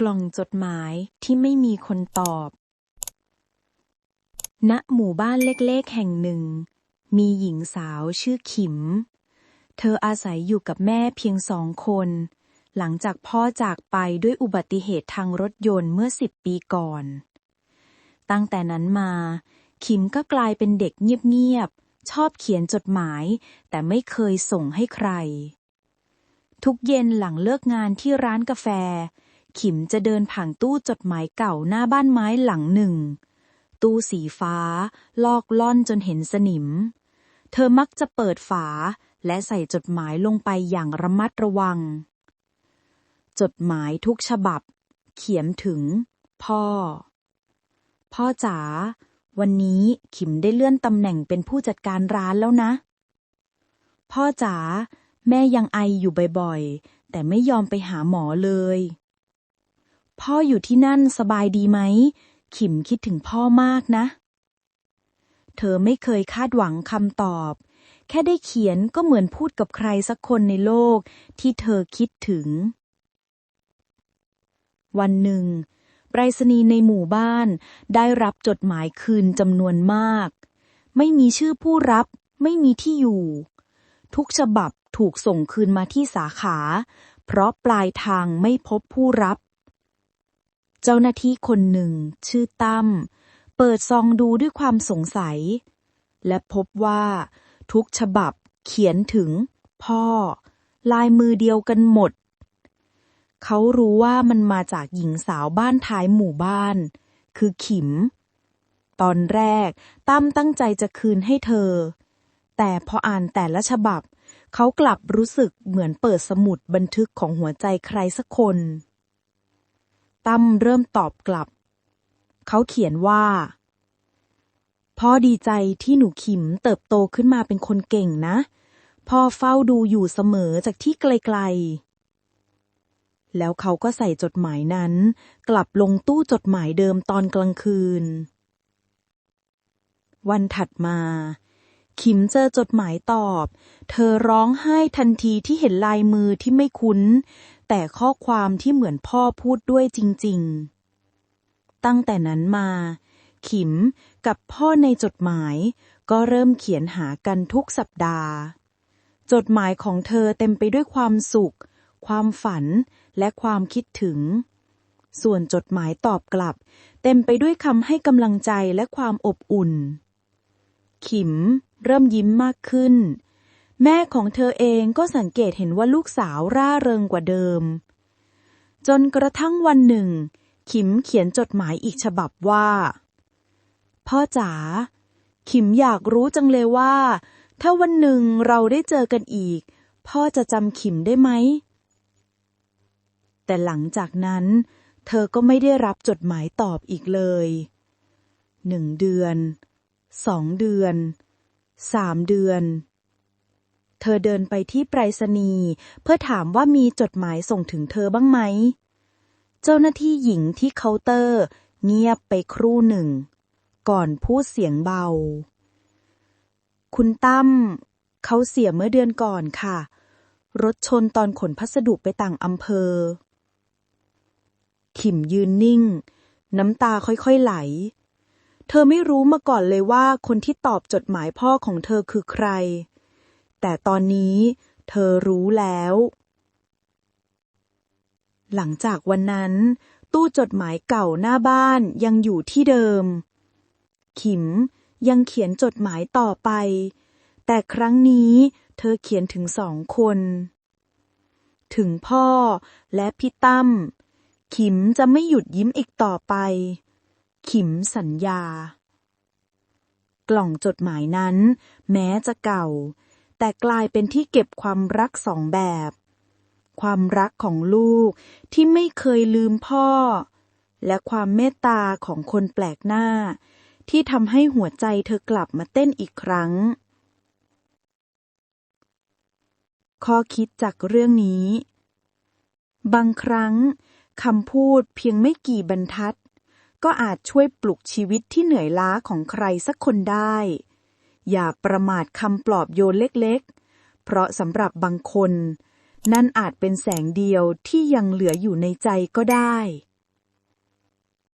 กล่องจดหมายที่ไม่มีคนตอบ ณ หมู่บ้านเล็กๆแห่งหนึ่ง มีหญิงสาวชื่อขิม เธออาศัยอยู่กับแม่เพียงสองคน หลังจากพ่อจากไปด้วยอุบัติเหตุทางรถยนต์เมื่อสิบปีก่อน ตั้งแต่นั้นมา ขิมก็กลายเป็นเด็กเงียบๆ ชอบเขียนจดหมาย แต่ไม่เคยส่งให้ใครทุกเย็นหลังเลิกงานที่ร้านกาแฟ ขิมจะเดินผ่านตู้จดหมายเก่าหน้าบ้านไม้หลังหนึ่ง ตู้สีฟ้า ลอกล่อนจนเห็นสนิม เธอมักจะเปิดฝาและใส่จดหมายลงไปอย่างระมัดระวัง จดหมายทุกฉบับ เขียนถึง พ่อ พ่อจ๋าวันนี้ขิมได้เลื่อนตำแหน่งเป็นผู้จัดการร้านแล้วนะ พ่อจ๋าแม่ยังไออยู่บ่อยๆ แต่ไม่ยอมไปหาหมอเลย พ่ออยู่ที่นั่นสบายดีไหม ขิมคิดถึงพ่อมากนะ เธอไม่เคยคาดหวังคำตอบ แค่ได้เขียนก็เหมือนพูดกับใครสักคนในโลกที่เธอคิดถึง วันหนึ่งไปรษณีย์ในหมู่บ้านได้รับจดหมายคืนจำนวนมาก ไม่มีชื่อผู้รับ ไม่มีที่อยู่ ทุกฉบับถูกส่งคืนมาที่สาขา เพราะปลายทางไม่พบผู้รับ เจ้าหน้าที่คนหนึ่ง ชื่อตั้ม เปิดซองดูด้วยความสงสัย และพบว่าทุกฉบับเขียนถึง พ่อ ลายมือเดียวกันหมด เขารู้ว่ามันมาจากหญิงสาวบ้านท้ายหมู่บ้าน คือขิม ตอนแรกตั้มตั้งใจจะคืนให้เธอ แต่พออ่านแต่ละฉบับ เขากลับรู้สึกเหมือนเปิดสมุดบันทึกของหัวใจใครสักคน ตั้มเริ่มตอบกลับ เขาเขียนว่าพ่อดีใจที่หนูขิมเติบโตขึ้นมาเป็นคนเก่งนะ พ่อเฝ้าดูอยู่เสมอจากที่ไกลๆ แล้วเขาก็ใส่จดหมายนั้น กลับลงตู้จดหมายเดิมตอนกลางคืน วันถัดมา ขิมเจอจดหมายตอบ เธอร้องไห้ทันทีที่เห็นลายมือที่ไม่คุ้น แต่ข้อความที่เหมือนพ่อพูดด้วยจริง ๆ ตั้งแต่นั้นมา ขิมกับพ่อในจดหมาย ก็เริ่มเขียนหากันทุกสัปดาห์ จดหมายของเธอเต็มไปด้วยความสุข ความฝันและความคิดถึง ส่วนจดหมายตอบกลับ เต็มไปด้วยคำให้กำลังใจและความอบอุ่น ขิมเริ่มยิ้มมากขึ้น แม่ของเธอเองก็สังเกตเห็นว่าลูกสาวร่าเริงกว่าเดิม จนกระทั่งวันหนึ่ง ขิมเขียนจดหมายอีกฉบับว่า พ่อจ๋าขิมอยากรู้จังเลยว่า ถ้าวันหนึ่งเราได้เจอกันอีก พ่อจะจำขิมได้ไหม แต่หลังจากนั้น เธอก็ไม่ได้รับจดหมายตอบอีกเลยหนึ่งเดือนสองเดือนสามเดือน เธอเดินไปที่ไปรษณีย์เพื่อถามว่ามีจดหมายส่งถึงเธอบ้างไหม เจ้าหน้าที่หญิงที่เคาน์เตอร์ เงียบไปครู่หนึ่ง ก่อนพูดเสียงเบา คุณตั้มเขาเสียเมื่อเดือนก่อนค่ะ รถชนตอนขนพัสดุไปต่างอำเภอ ขิมยืนนิ่ง น้ำตาค่อยๆไหลเธอไม่รู้มาก่อนเลยว่าคนที่ตอบจดหมายพ่อของเธอคือใคร แต่ตอนนี้เธอรู้แล้ว หลังจากวันนั้น ตู้จดหมายเก่าหน้าบ้านยังอยู่ที่เดิม ขิมยังเขียนจดหมายต่อไป แต่ครั้งนี้เธอเขียนถึงสองคน ถึงพ่อและพี่ตั้มขิมจะไม่หยุดยิ้มอีกต่อไป ขิมสัญญา กล่องจดหมายนั้น แม้จะเก่า แต่กลายเป็นที่เก็บความรักสองแบบ ความรักของลูกที่ไม่เคยลืมพ่อ และความเมตตาของคนแปลกหน้า ที่ทำให้หัวใจเธอกลับมาเต้นอีกครั้ง ข้อคิดจากเรื่องนี้ บางครั้งคำพูดเพียงไม่กี่บรรทัด ก็อาจช่วยปลุกชีวิตที่เหนื่อยล้าของใครสักคนได้ อย่าประมาทคำปลอบโยนเล็กๆ เพราะสำหรับบางคน นั่นอาจเป็นแสงเดียวที่ยังเหลืออยู่ในใจก็ได้